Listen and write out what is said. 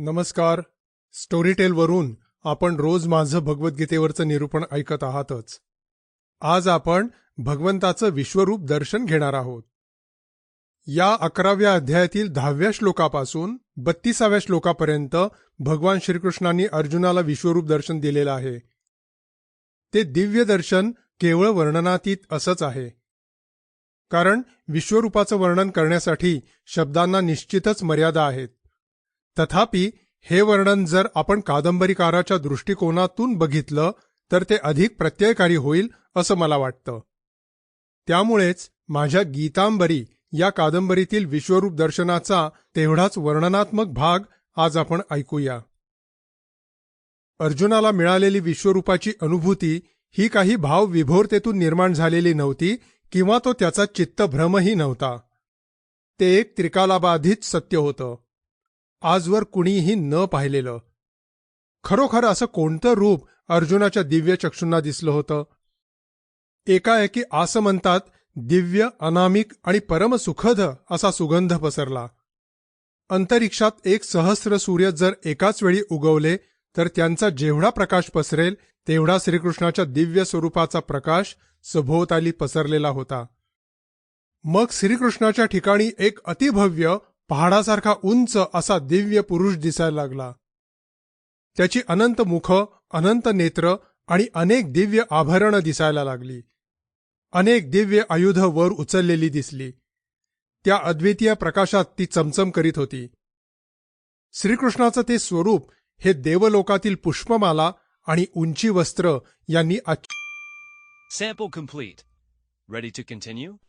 नमस्कार. स्टोरीटेलवरून आपण रोज माझं भगवद्गीतेवरचं निरूपण ऐकत आहातच. आज आपण भगवंताचं विश्वरूप दर्शन घेणार आहोत. या अकराव्या अध्यायातील दहाव्या श्लोकापासून बत्तीसाव्या श्लोकापर्यंत भगवान श्रीकृष्णांनी अर्जुनाला विश्वरूप दर्शन दिलेलं आहे. ते दिव्य दर्शन केवळ वर्णनातीत असंच आहे. कारण विश्वरूपाचं वर्णन करण्यासाठी शब्दांना निश्चितच मर्यादा आहेत. तथापि हे वर्णन जर आपण कादंबरीकाराच्या दृष्टिकोनातून बघितलं तर ते अधिक प्रत्ययकारी होईल असं मला वाटतं. त्यामुळेच माझ्या गीतांबरी या कादंबरीतील विश्वरूप दर्शनाचा तेवढाच वर्णनात्मक भाग आज आपण ऐकूया. अर्जुनाला मिळालेली विश्वरूपाची अनुभूती ही काही भावविभोरतेतून निर्माण झालेली नव्हती किंवा तो त्याचा चित्तभ्रमही नव्हता. ते एक त्रिकालाबाधित सत्य होतं. आजवर कुणीही न पाहिलेलं. खरोखर असं कोणतं रूप अर्जुनाच्या दिव्य चक्षूंना दिसलं होतं? एकाएकी आसमंतात दिव्य अनामिक आणि परमसुखद असा सुगंध पसरला. अंतरिक्षात एक सहस्र सूर्य जर एकाच वेळी उगवले तर त्यांचा जेवढा प्रकाश पसरेल तेवढा श्रीकृष्णाच्या दिव्य स्वरूपाचा प्रकाश सभोवताली पसरलेला होता. मग श्रीकृष्णाच्या ठिकाणी एक अतिभव्य पहाडासारखा उंच असा दिव्य पुरुष दिसायला लागला त्याची अनंत मुख अनंत नेत्र आणि अनेक दिव्य आभरणं दिसायला लागली अनेक दिव्य आयुध वर उचललेली दिसली त्या अद्वितीय प्रकाशात ती चमचम करीत होती श्रीकृष्णाचं ते स्वरूप हे देवलोकातील पुष्पमाला आणि उंची वस्त्र यांनी Sample complete. Ready to continue?